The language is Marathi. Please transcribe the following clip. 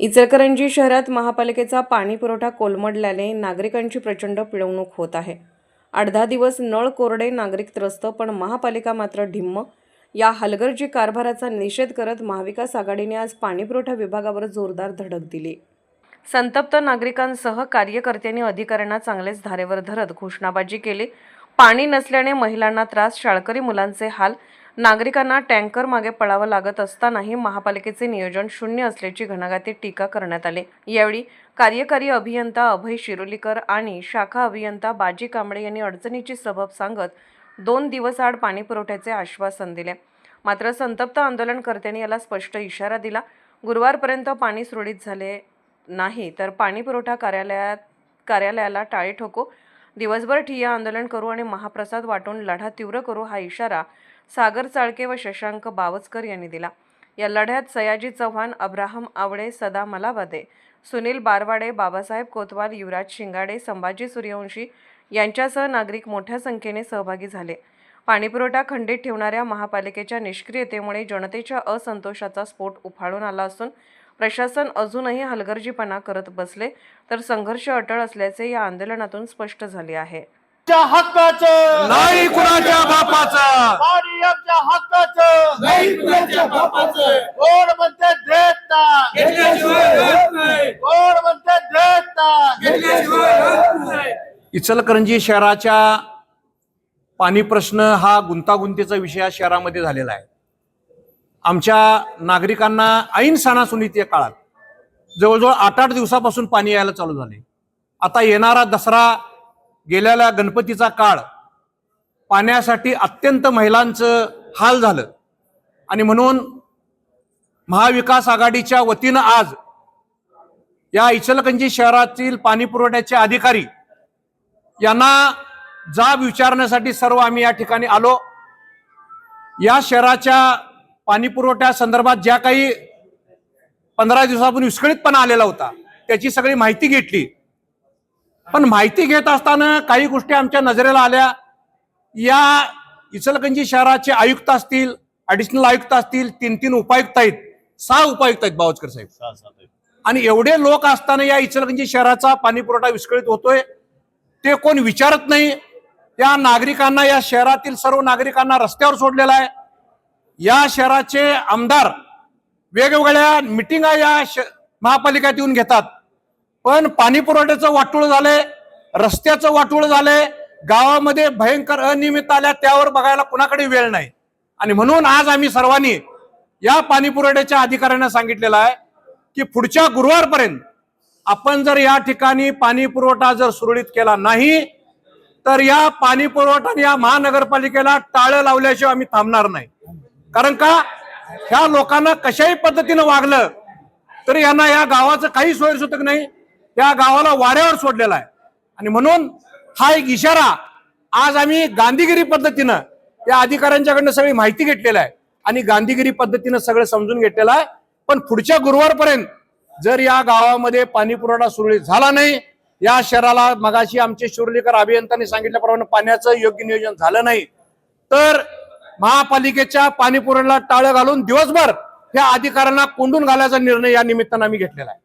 इचलकरंजी शहरात महापालिकेचा पाणी पुरवठा कोलमडल्याने नागरिकांची प्रचंड पिळवणूक होत आहे. अर्धा दिवस नळ कोरडे नागरिक त्रस्त पण महापालिका मात्र ढिम्म. या हलगर्जी कारभाराचा निषेध करत महाविकास आघाडीने आज पाणीपुरवठा विभागावर जोरदार धडक दिली. संतप्त नागरिकांसह कार्यकर्त्यांनी अधिकाऱ्यांना चांगलेच धारेवर धरत घोषणाबाजी केली. पाणी नसल्याने महिलांना त्रास शाळकरी मुलांचे हाल नागरिकांना टँकर मागे पळावं लागत असतानाही महापालिकेचे नियोजन शून्य असल्याची घणाघाती टीका करण्यात आली. यावेळी कार्यकारी अभियंता अभय शिरोलीकर आणि शाखा अभियंता बाजी कांबळे यांनी अडचणीची सबब सांगत दोन दिवस आड पाणी पुरवठ्याचे आश्वासन दिले. मात्र संतप्त आंदोलनकर्त्यांनी याला स्पष्ट इशारा दिला. गुरुवारपर्यंत पाणी सुरळीत झाले नाही तर पाणी पुरवठा कार्यालयात कार्यालयाला टाळे ठोको दिवसभर ठिय्या आंदोलन करू आणि महाप्रसाद वाटून लढा तीव्र करू हा इशारा सागर चाळके व शशांक बावचकर यांनी दिला. या लढ्यात सयाजी चव्हाण अब्राहम आवडे सदा मलाबादे सुनील बारवाडे बाबासाहेब कोतवाल युवराज शिंगाडे संभाजी सूर्यवंशी यांच्यासह नागरिक मोठ्या संख्येने सहभागी झाले. पाणीपुरवठा खंडित ठेवणाऱ्या महापालिकेच्या निष्क्रियतेमुळे जनतेच्या असंतोषाचा स्फोट उफाळून आला असून प्रशासन अजूनही हलगर्जीपणा करत बसले तर संघर्ष अटळ असल्याचे या आंदोलनातून स्पष्ट झाले आहे. हक्काचं! नाही कुणाच्या बापाचा! पाणी आमच्या हक्काचं! नाही कुणाच्या बापाचं! कोण म्हणते देत नाही? घेतल्याशिवाय राहत नाही. कोण म्हणते देत नाही? घेतल्याशिवाय राहत नाही. इचलकरंजी शहराच्या पाणी प्रश्न हा गुंतागुंतीचा विषय या शहरामध्ये झालेला आहे. आमच्या नागरिकांना ऐन सणासुनीच्या काळात जवळजवळ आठ आठ दिवसापासून पाणी यायला चालू झाले. आता येणारा दसरा गेलेला गणपतीचा काळ पाण्यासाठी अत्यंत महिलांचं हाल झालं. आणि म्हणून महाविकास आघाडीच्या वतीनं आज या इचलकंजी शहरातील पाणी पुरवठ्याचे अधिकारी यांना जाब विचारण्यासाठी सर्व आम्ही या ठिकाणी आलो. या शहराच्या पाणी पुरवठ्या संदर्भात ज्या काही पंधरा दिवसापूर्वी विस्कळीतपणा आलेला होता त्याची सगळी माहिती घेतली. पण माहिती घेत असताना काही गोष्टी आमच्या नजरेला आल्या. या इचलकंजी शहराचे आयुक्त असतील ऍडिशनल आयुक्त असतील तीन तीन उपायुक्त आहेत. सहा उपायुक्त आहेत बावचकर साहेब. आणि एवढे लोक असताना या इचलकंजी शहराचा पाणी पुरवठा विस्कळीत होतोय ते कोण विचारत नाही. या नागरिकांना या शहरातील सर्व नागरिकांना रस्त्यावर सोडलेला आहे. या शहराचे आमदार वेगवेगळ्या मिटिंगा या श- महापालिकेत येऊन घेतात. पण पाणी पुरवठ्याचं वाटूळ झालंय रस्त्याचं वाटूळ झालंय गावामध्ये भयंकर अनियमित आल्या त्यावर बघायला कुणाकडे वेळ नाही. आणि म्हणून आज आम्ही सर्वांनी या पाणी पुरवठ्याच्या अधिकाऱ्यांना सांगितलेलं आहे की पुढच्या गुरुवारपर्यंत आपण जर या ठिकाणी पाणी पुरवठा जर सुरळीत केला नाही तर या पाणी पुरवठा या महानगरपालिकेला टाळं लावल्याशिवाय आम्ही थांबणार नाही. कारण का? ह्या लोकांना कशाही पद्धतीनं वागलं तरी यांना या गावाचं काही सोयीसुतक नाही. या गावाला वाऱ्यावर सोडलेला आहे. आणि म्हणून हा एक इशारा आज आम्ही गांधीगिरी पद्धतीनं या अधिकाऱ्यांच्याकडनं सगळी माहिती घेतलेली आहे आणि गांधीगिरी पद्धतीनं सगळं समजून घेतलेलं आहे. पण पुढच्या गुरुवारपर्यंत जर या गावामध्ये पाणी पुरवठा सुरळीत झाला नाही या शहराला मगाशी आमचे शिवर्लीकर अभियंत्यांनी सांगितल्याप्रमाणे पाण्याचं योग्य नियोजन झालं नाही तर महापालिकेच्या पाणीपुरणला टाळं घालून दिवसभर या अधिकाऱ्यांना कोंडून घालायचा निर्णय या निमित्तानं आम्ही घेतलेला आहे.